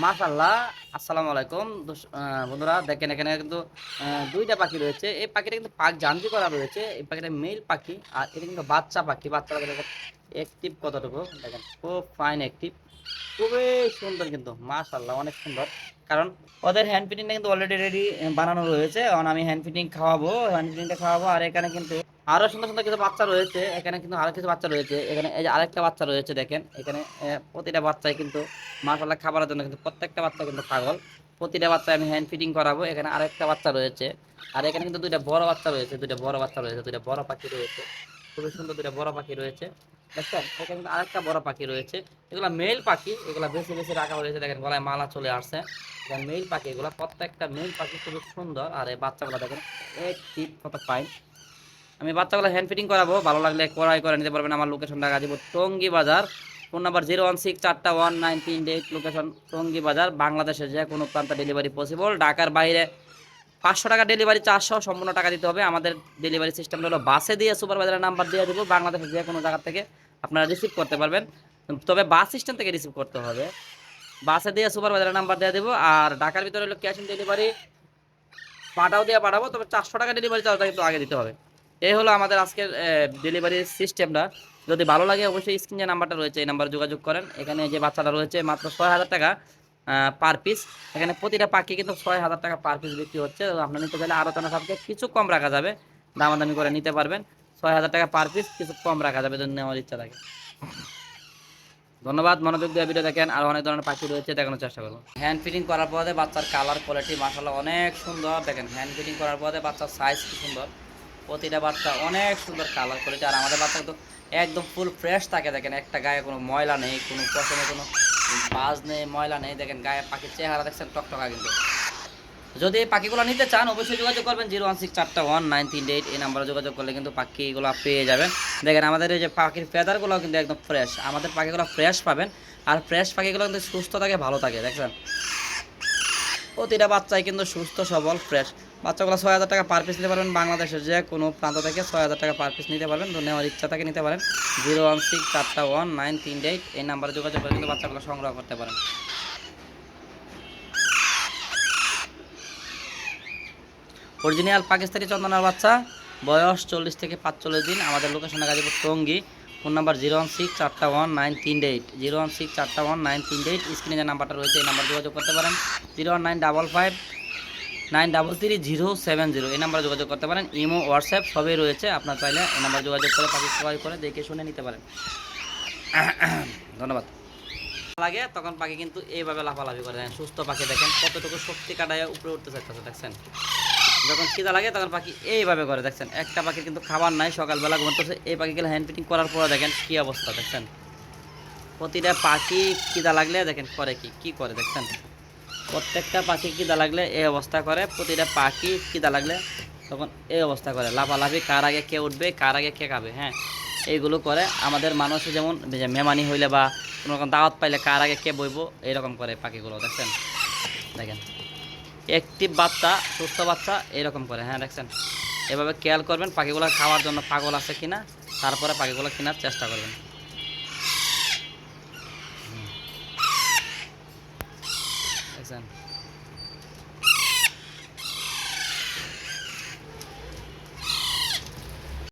মাশাল্লাহ আসসালামু আলাইকুম। বন্ধুরা, দেখেন এখানে কিন্তু দুইটা পাখি রয়েছে। এই পাখিটা কিন্তু পাক জানজি করা রয়েছে। এই পাখিটা মেল পাখি, আর এটা কিন্তু বাচ্চা পাখি। বাচ্চা পাখি দেখেন অ্যাক্টিভ কতটুকু? দেখেন, খুব ফাইন অ্যাক্টিভ খুবই সুন্দর কিন্তু মাশাল্লাহ অনেক সুন্দর। কারণ ওদের হ্যান্ড ফিটিংটা কিন্তু অলরেডি রেডি বানানো রয়েছে। কারণ আমি হ্যান্ড ফিটিং খাওয়াবো হ্যান্ড ফিটিংটা খাওয়াবো, আর এখানে কিন্তু আরও সুন্দর সুন্দর কিছু বাচ্চা রয়েছে, এখানে কিন্তু আরও কিছু বাচ্চা রয়েছে, এখানে এই যে আরেকটা বাচ্চা রয়েছে দেখেন, এখানে প্রতিটা বাচ্চাই কিন্তু মাসাল্লাহ খাবারের জন্য কিন্তু প্রত্যেকটা বাচ্চা কিন্তু পাগল। প্রতিটা বাচ্চা আমি হ্যান্ড ফিটিং করাবো, এখানে আরেকটা বাচ্চা রয়েছে, আর এখানে কিন্তু দুইটা বড় বাচ্চা রয়েছে, দুইটা বড় বাচ্চা রয়েছে, দুইটা বড় পাখি রয়েছে, খুবই সুন্দর দুইটা বড় পাখি রয়েছে, দেখছেন? এখানে কিন্তু আরেকটা বড় পাখি রয়েছে, এগুলা মেল পাখি, এগুলা বেশি বেশি রাখা হয়েছে, দেখেন গলায় মালা চলে আসছে মেল পাখি, এগুলা প্রত্যেকটা মেল পাখি খুবই সুন্দর, আর এই বাচ্চাগুলো দেখেন এক টিপ কত পাই আমি বাচ্চাগুলো হ্যান্ড ফিটিং করাবো, ভালো লাগলে করাই করে নিতে পারবেন আমার লোকেশনটা Gazipur Tongi Bazar. Phone number zero one six চারটা ওয়ান নাইন তিন এইট লোকেশন টঙ্গি বাজার, বাংলাদেশের যে কোনো প্রান্তে ডেলিভারি পসিবল ঢাকার বাইরে পাঁচশো টাকা ডেলিভারি চারশো সম্পূর্ণ টাকা দিতে হবে। আমাদের ডেলিভারি সিস্টেমটা হলো বাসে দিয়ে সুপারভাইজারের নাম্বার দিয়ে দেবো। বাংলাদেশের যে কোনো জায়গা থেকে আপনারা রিসিভ করতে পারবেন। তবে বাস সিস্টেম থেকে রিসিভ করতে হবে। বাসে দিয়ে সুপারভাইজারের নাম্বার দিয়ে দেবো। আর ঢাকার ভিতরে হলো ক্যাশ অন ডেলিভারি পাঠাও দিয়ে পাঠাবো, তবে চারশো টাকা ডেলিভারি চার্জটা কিন্তু আগে দিতে হবে। এই হলো আমাদের আজকের ডেলিভারি সিস্টেমটা যদি ভালো লাগে অবশ্যই স্ক্রিন যে নাম্বারটা রয়েছে, এই নাম্বারে যোগাযোগ করেন। এখানে যে বাচ্চাটা রয়েছে, মাত্র ছয় হাজার টাকা পার পিস এখানে প্রতিটা পাখি কিন্তু ছয় হাজার টাকা পার পিস বিক্রি হচ্ছে। আপনার নিতে চাইলে আলোচনা সাপেক্ষে কিছু কম রাখা যাবে। দামাদামি করে নিতে পারবেন। ছয় হাজার টাকা পার পিস কিছু কম রাখা যাবে যদি নেওয়ার ইচ্ছা থাকে। ধন্যবাদ, মনোযোগ দিয়ে ভিডিও দেখেন। আর অনেক ধরনের পাখি রয়েছে, দেখানোর চেষ্টা করব। হ্যান্ড ফিটিং করার পরে বাচ্চার কালার কোয়ালিটি মাসাল্লাহ অনেক সুন্দর। দেখেন হ্যান্ড ফিটিং করার পরে বাচ্চার সাইজ কি সুন্দর। প্রতিটা বাচ্চা অনেক সুন্দর কালার কোয়ালিটি আর আমাদের বাচ্চা তো একদম ফুল ফ্রেশ থাকে। দেখেন একটা গায়ে কোনো ময়লা নেই, কোনো পশমে কোনো বাজ নেই, ময়লা নেই। দেখেন গায়ে পাখির চেহারা দেখছেন, টকটকা কিন্তু। যদি এই পাখিগুলো নিতে চান, অবশ্যই যোগাযোগ করবেন জিরো ওয়ান সিক্স চারটা ওয়ান নাইন তিন এইট এই নাম্বারে যোগাযোগ করলে কিন্তু পাখিগুলো পেয়ে যাবেন। দেখেন আমাদের এই যে পাখির ফেদারগুলো কিন্তু একদম ফ্রেশ আমাদের পাখিগুলো ফ্রেশ পাবেন, আর ফ্রেশ পাখিগুলো কিন্তু সুস্থ থাকে, ভালো থাকে, দেখছেন? প্রতিটা বাচ্চাই কিন্তু সুস্থ, সবল ফ্রেশ বাচ্চাগুলো ছয় হাজার টাকা পার পিস নিতে পারবেন। বাংলাদেশের যে কোনো প্রান্ত থেকে ছয় হাজার টাকা পার পিস নিতে পারবেন। তো নেওয়ার ইচ্ছা থাকে নিতে পারেন। জিরো ওয়ান সিক্স চারটা ওয়ান নাইন তিন এইট এই নাম্বারে যোগাযোগ করে কিন্তু বাচ্চাগুলো সংগ্রহ করতে পারেন। অরিজিনাল পাকিস্তানি চন্দনার বাচ্চা। বয়স চল্লিশ থেকে পাঁচচল্লিশ দিন। আমাদের লোকেশনে Gazipur Tongi. Phone number zero one six চারটা ওয়ান নাইন তিন এইট। জিরো ওয়ান সিক্স চারটা ওয়ান নাইন তিন এইট। স্ক্রিনে যে নাম্বারটা রয়েছে, এই নাম্বার যোগাযোগ করতে পারেন। Zero one nine double five nine double three zero seven zero. এই নাম্বারে যোগাযোগ করতে পারেন। ইমো, হোয়াটসঅ্যাপ, সবই রয়েছে। আপনার চাইলে এই নাম্বার যোগাযোগ করে পাখি করে দেখে শুনে নিতে পারেন। ধন্যবাদ। লাগে, তখন পাখি কিন্তু এইভাবে লাফালাফি করে। দেখেন, সুস্থ পাখি দেখেন। কতটুকু শক্তি কাটায়, উপরে উঠতে চাইতেছে, দেখছেন? যখন খিদা লাগে, তখন পাখি এইভাবে করে, দেখছেন? একটা পাখির কিন্তু খাবার নাই, সকালবেলা ঘুমাতেছে এই পাখিগুলো হ্যান্ড ফিটিং করার পরে দেখেন কী অবস্থা, দেখছেন? প্রতিটা পাখি খিদা লাগলে দেখেন করে কি কি করে, দেখছেন? প্রত্যেকটা পাখি খিদা লাগলে এই অবস্থা করে, প্রতিটা পাখি খিদা লাগলে তখন এই অবস্থা করে। লাফালাফি, কার আগে কে উঠবে, কার আগে কে খাবে হ্যাঁ? এইগুলো করে আমাদের মানুষ যেমন যে মেমানি হইলে বা কোনো রকম দাওয়াত পাইলে কার আগে কে বইব এরকম করে পাখিগুলো, দেখছেন? দেখেন। একটি বাচ্চা, সুস্থ বাচ্চা, এরকম করে হ্যাঁ দেখছেন? এভাবে খেয়াল করবেন পাখিগুলো খাওয়ার জন্য পাগল আছে কিনা, তারপরে পাখিগুলো কেনার চেষ্টা করবেন। দেখছেন?